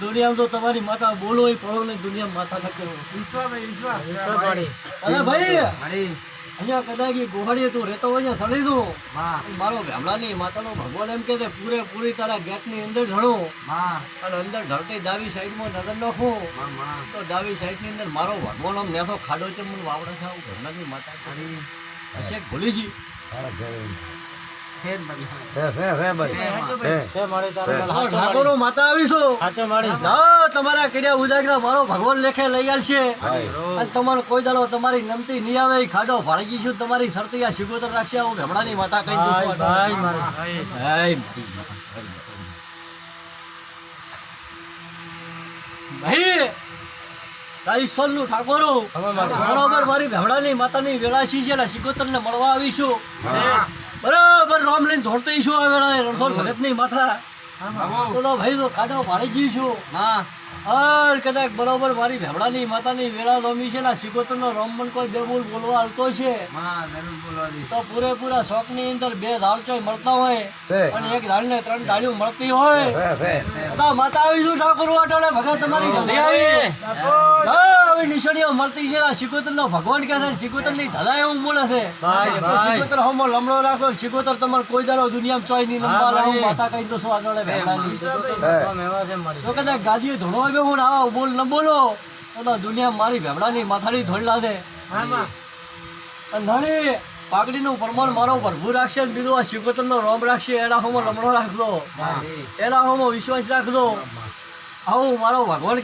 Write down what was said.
દુનિયામાં તો તમારી માતા બોલો એ પડો નહીં દુનિયામાં માતા ન કરો અને ભાઈ અહીંયા કદાચ એ ગોહાડીએ તું રહેતો હોય ને સડી દો. મારો ગામડાની માતાનો ભગવાન એમ કે પૂરેપૂરી તારા ગેટની અંદર ઢળો. અને અંદર ઢળતી ડાબી સાઈડમાં નજર નાખો. તો ડાબી સાઈડની અંદર મારો ભગવાન આમ નેસો ખાડો છે મને વાવડે છે આવું ઘરનાની માતા. હશે ભૂલીજી. તમારા કર્યા ઉજાગરા મારો ભગવાન લેખે લઈ આવશે અને તમારો કોઈ દાડો તમારી નમતી નહીં આવે ખાડો ભાળી જઈશું તમારી શરતી આ શિગોતર રાખશે માતા માતા. ભાઈ રાજસ્થાનનું ઠાકોરો. બરોબર મારી ભેમડાની માતાની વેળાસી છે ને શિકોતરને મળવા આવીશું. બરાબર રામ લઈને દોડતી છું આ વેળાએ રણછોડ ભગતની માથા બોલો ભાઈ તો ખાડો ભાડી ગયું છું. અર કદાચ બરોબર મારી ભેમડાની માતાની વેળા રમી છે ને શિકોતરનો રમણ કોઈ બે બોલ બોલવા આવતો છે. તો પૂરેપૂરા શોખની અંદર બે ધાળ ચોય મળતા હોય અને એક ધાડને ત્રણ ધાડીઓ મળતી હોય. તો માતા આવીશું ઠાકોર વાટાડે ભગત તમારી જલ્દી આવી હવે નિશાનીઓ મળતી છે? આ શિકોતરનો ભગવાન કહે છે શિકોતરની ધલા એવું બોલે છે. તો શિકોતર હમો લમડો રાખો શિકોતર તમારે કોઈ દાડો દુનિયામાં ચોયની લંબા લાવો માતા કઈ દો છો આગળ તો કદાચ ગાદીએ ધોળો આવ્યો હું આવા બોલ ન બોલો. અને દુનિયા મારી ભેમડાની માથાડી ધોળ લાદે. નળી ધણી પાઘડીનું પ્રમાણ મારો ભરભૂ રાખશે ને બીજું આ શિકોતરનો રોમ રાખશે એના હોમો લમડો રાખજો. એના હોમો વિશ્વાસ રાખજો. આવું મારો ભગવાન કે